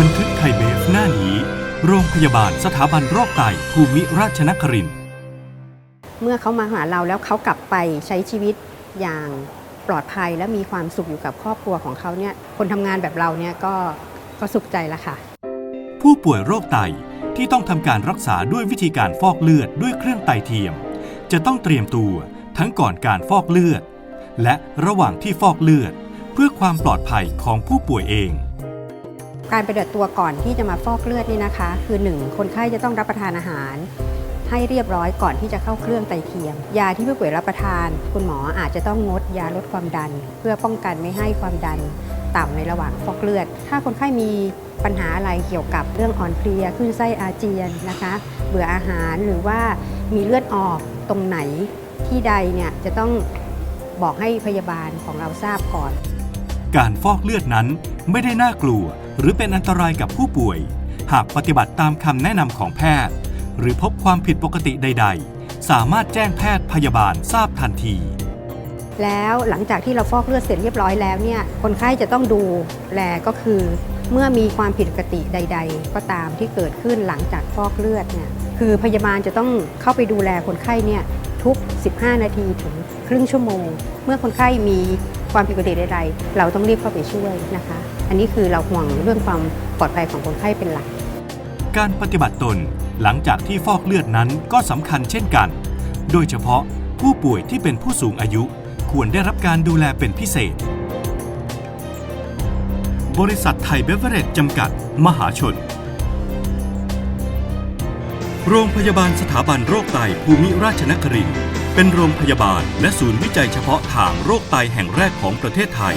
บันทึกไทยเบฟหน้านี้ โรงพยาบาลสถาบันโรคไตภูมิราชนครินทร์เมื่อเขามาหาเราแล้วเขากลับไปใช้ชีวิตอย่างปลอดภัยและมีความสุขอยู่กับครอบครัวของเขาเนี่ยคนทำงานแบบเราเนี่ยก็ก็สุขใจละค่ะ ผู้ป่วยโรคไตที่ต้องทำการรักษาด้วยวิธีการฟอกเลือดด้วยเครื่องไตเทียม จะต้องเตรียมตัวทั้งก่อนการฟอกเลือด และระหว่างที่ฟอกเลือด เพื่อความปลอดภัยของผู้ป่วยเอง การไปเดิดตัวก่อนที่จะมาฟอกเลือดนี่นะคะ คือ 1 คนไข้จะต้องรับประทานอาหาร ให้เรียบร้อยก่อนที่จะเข้าเครื่องไตเทียม ยาที่ผู้ป่วยรับประทาน คุณหมออาจจะต้องงดยาลดความดัน เพื่อป้องกันไม่ให้ความดันต่ำในระหว่างฟอกเลือด ถ้าคนไข้มีปัญหาอะไรเกี่ยวกับเรื่องอ่อนเพลียขึ้นไส้อาเจียนนะคะ เบื่ออาหารหรือว่ามีเลือดออกตรงไหนที่ใดเนี่ยจะต้องบอกให้พยาบาลของเราทราบก่อน การฟอกเลือดนั้นไม่ได้น่ากลัว หรือเป็นอันตรายกับผู้ป่วย หากปฏิบัติตามคำแนะนำของแพทย์ หรือพบความผิดปกติใด ๆ สามารถแจ้งแพทย์พยาบาลทราบทันที แล้วหลังจากที่เราฟอกเลือดเสร็จเรียบร้อยแล้วเนี่ยคนไข้จะต้องดูแลก็คือ เมื่อมีความผิดปกติใด ๆ ก็ตามที่เกิดขึ้นหลังจากฟอกเลือดเนี่ยคือพยาบาลจะต้องเข้าไปดูแลคนไข้เนี่ยทุก 15 นาทีถึงครึ่งชั่วโมง เมื่อคนไข้มีความผิดปกติใดๆ เราต้องรีบเข้าไปช่วยนะคะ อันนี้คือเราห่วงเรื่องความปลอดภัยของคนไข้เป็นหลัก การปฏิบัติตนหลังจากที่ฟอกเลือดนั้นก็สำคัญเช่นกัน โดยเฉพาะผู้ป่วยที่เป็นผู้สูงอายุควรได้รับการดูแลเป็นพิเศษ บริษัทไทยเบเวอเรจจำกัด มหาชน โรงพยาบาลสถาบันโรคไตภูมิราชนครินเป็นโรงพยาบาลและศูนย์วิจัยเฉพาะทางโรคไตแห่งแรกของประเทศไทย